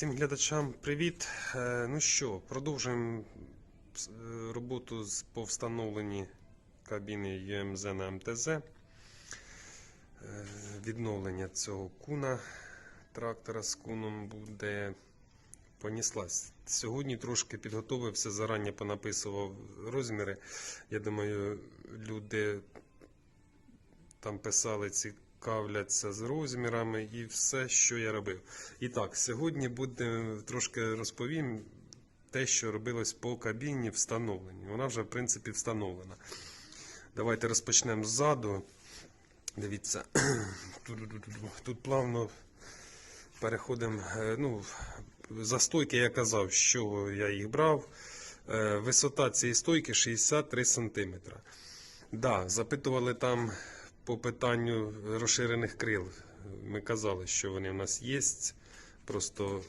Всім глядачам привіт. Е, Ну що, продовжуємо е, роботу з- по встановленні кабіни UMZ на МТЗ. Е, Відновлення цього куна трактора з куном буде поніслась. Сьогодні трошки підготовився, зарані понаписував розміри. Я думаю, люди там писали, цікавляться з розмірами і все, що я робив. І так, сьогодні буде трошки розповім те, що робилось по кабіні встановленні. Вона вже, в принципі, встановлена. Давайте розпочнемо ззаду. Дивіться, тут, тут плавно переходимо. е, Ну, за стойки я казав, що я їх брав. Е, Висота цієї стойки 63 см. Да, запитували там по питанню розширених крил. Ми казали, що вони в нас є. Просто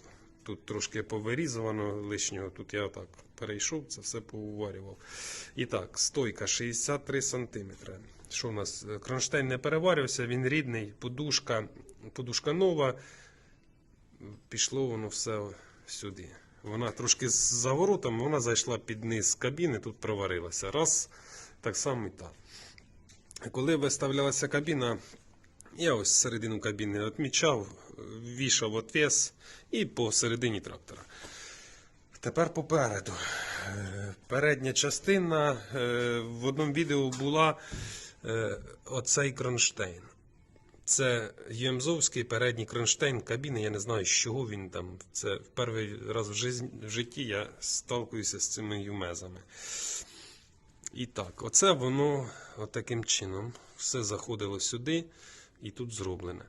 тут трошки повирізано лишнього. Тут я так перейшов, це все поуварював. І так, стойка 63 см. Що у нас? Кронштейн не переварювався, він рідний, подушка, подушка нова. Пішло воно все сюди. Вона трошки з заворотом, вона зайшла під низ кабіни, тут проварилася. Раз, так само і так. Коли виставлялася кабіна, я ось середину кабіни відмічав, вішав отвес і по середині трактора. Тепер попереду. Е, Передня частина е, в одному відео була е, оцей кронштейн. Це Ємзовський передній кронштейн кабіни. Я не знаю, з чого він там. Це в перший раз в житті я сталкуюся з цими юмезами. І так, оце воно отаким чином. Все заходило сюди і тут зроблене.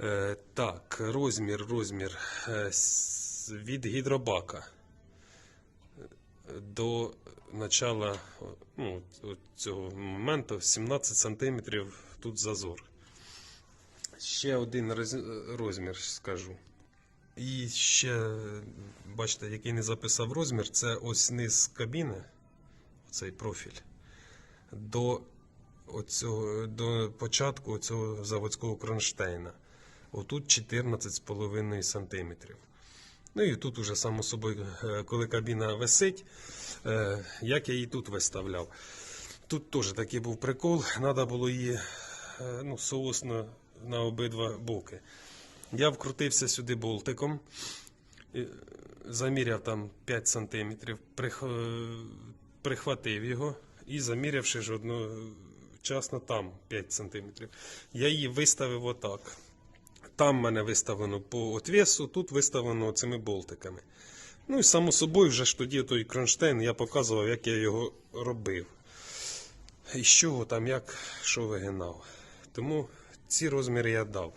Е, так, розмір, розмір е, від гідробака до начала ну, цього моменту 17 см тут зазор. Ще один розмір скажу. І ще, бачите, який не записав розмір, це ось низ кабіни, цей профіль, до, оцього, до початку цього заводського кронштейна. Отут 14,5 см. Ну і тут уже, само собою, е, коли кабіна висить, е, як я її тут виставляв. Тут теж такий був прикол, треба було її е, ну, соосно на обидва боки. Я вкрутився сюди болтиком, заміряв там 5 см, прихватив його і замірявши ж одночасно там 5 см. Я її виставив отак. Там в мене виставлено по отвесу, тут виставлено цими болтиками. Ну і само собою, вже ж тоді той кронштейн я показував, як я його робив. І з чого там, як що вигинав. Тому ці розміри я дав.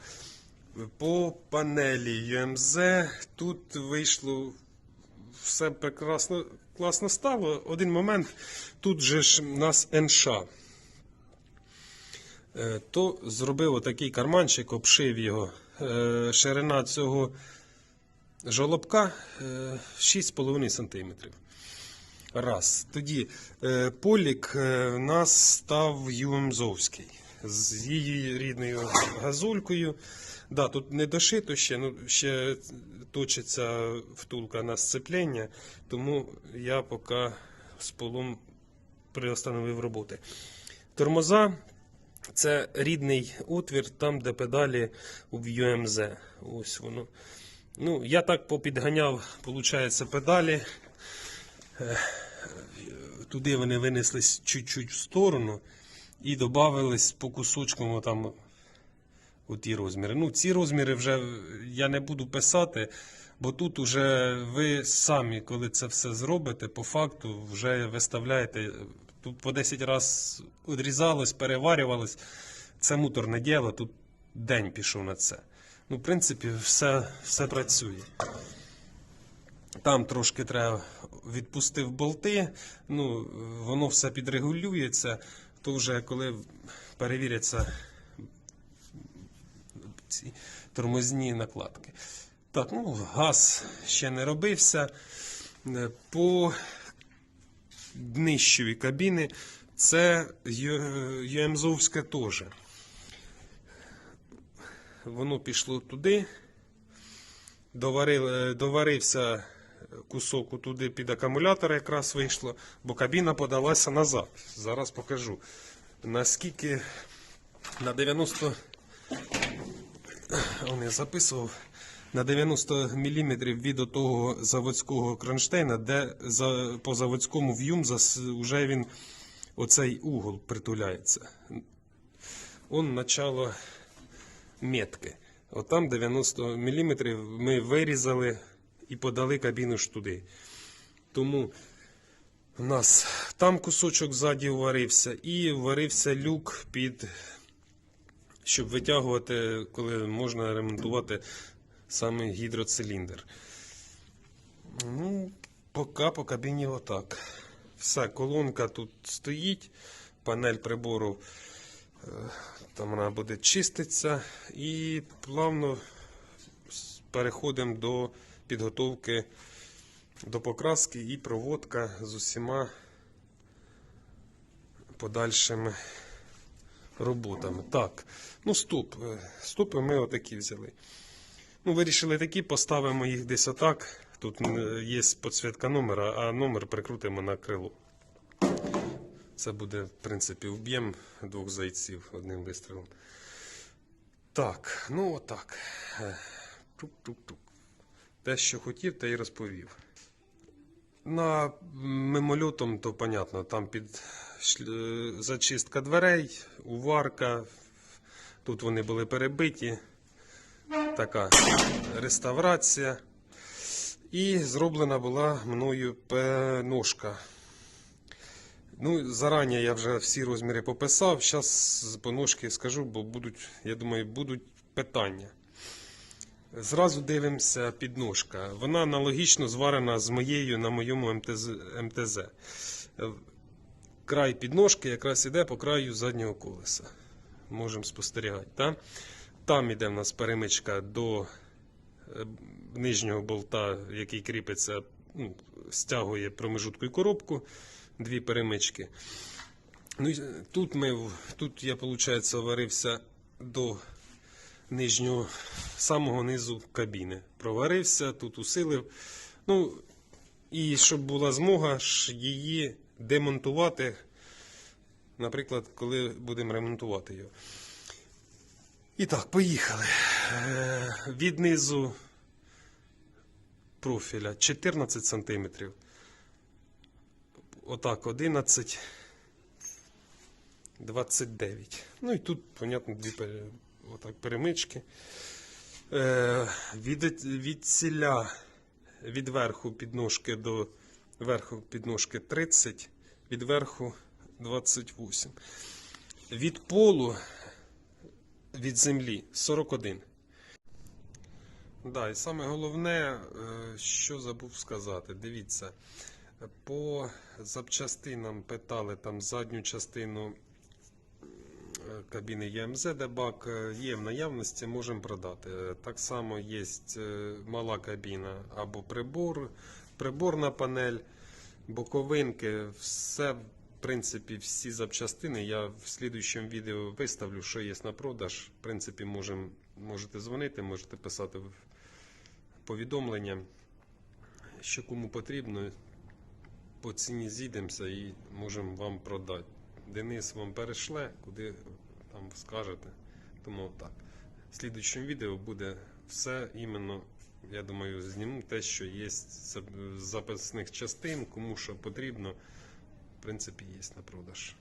По панелі UMZ тут вийшло все прекрасно класно стало. Один момент, тут же ж у нас НШ. Е, То зробив отакий карманчик, обшив його. Е, Ширина цього жолобка е, 6,5 см. Раз. Тоді е, полік е, в нас став Юмзовський з її рідною газулькою. Да, тут не дошито ще, ну, ще точиться втулка на сцеплення, тому я поки з полом приостановив роботи. Тормоза це рідний отвір, там, де педалі в UMZ. Ось воно. Ну, я так попідганяв, виходить, педалі. Туди вони винеслись чуть-чуть в сторону і додавались по кусочкам там у ті розміри. Ну, ці розміри вже я не буду писати, бо тут уже ви самі, коли це все зробите, по факту вже виставляєте. Тут по 10 разів відрізалось, переварювалось. Це муторне діло, тут день пішов на це. Ну, в принципі, все, все працює. Там трошки треба відпустив болти, ну, воно все підрегулюється, то вже коли перевіряться ці тормозні накладки. Так, ну, газ ще не робився. Е, По днищові кабіни це Ю- ЮМЗовське теж. Воно пішло туди. Доварив, доварився кусок туди під акумулятор якраз вийшло, бо кабіна подалася назад. Зараз покажу. Наскільки на 90. Я записував. На 90 мм від того заводського кронштейна, де за, по заводському в'юм вже він оцей угол притуляється. Он начало метки. Отам 90 мм ми вирізали і подали кабіну ж туди. Тому у нас там кусочок ззаді варився і варився люк під, щоб витягувати, коли можна ремонтувати саме гідроциліндр. Ну, поки по кабіні отак. Все, колонка тут стоїть, панель прибору е, там вона буде чиститися і плавно переходимо до підготовки до покраски і проводка з усіма подальшими роботами. Так, ну стоп. е, Стопи ми отакі взяли. Ну, вирішили такі, поставимо їх десь отак. Тут є підсвітка номера, а номер прикрутимо на крило. Це буде, в принципі, вб'єм двох зайців одним вистрілом. Так, ну отак. Е, Тук-тук-тук. Те, що хотів, те й розповів. На мимольотом, то понятно, там під зачистка дверей, уварка. Тут вони були перебиті. Така реставрація. І зроблена була мною пе- Ну, зарані я вже всі розміри пописав. Зараз по ножки скажу, бо будуть, я думаю, будуть питання. Зразу дивимося підножка. Вона аналогічно зварена з моєю на моєму МТЗ. МТЗ. Е, Край підножки якраз іде по краю заднього колеса. Можемо спостерігати. Так? Там іде в нас перемичка до е, нижнього болта, який кріпиться, ну, стягує промежутку і коробку, дві перемички. Ну, тут, ми, тут я, виходить, варився до нижнього, самого низу кабіни. Проварився, тут усилив. Ну, і щоб була змога її демонтувати, наприклад, коли будемо ремонтувати його. І так, поїхали. Е, Від низу профіля 14 см. Отак, 11, 29. Ну і тут, понятно, дві отак, перемички. Е, від, від ціля від верху підножки до верху підножки 30, від верху 28. Від полу від землі 41. Да, і саме головне, е, що забув сказати, дивіться, по запчастинам питали там задню частину е, кабіни ЄМЗ, де бак е, є в наявності, можемо продати. Так само є мала кабіна або прибор, приборна панель, боковинки, все, в принципі, всі запчастини. Я в слідуючому відео виставлю, що є на продаж. В принципі, можем, можете дзвонити, можете писати повідомлення, що кому потрібно. По ціні зійдемося і можемо вам продати. Денис вам перешле, куди там скажете. Тому так. В слідуючому відео буде все іменно, я думаю, зніму те, що є з запасних частин, кому що потрібно, в принципі, є на продаж.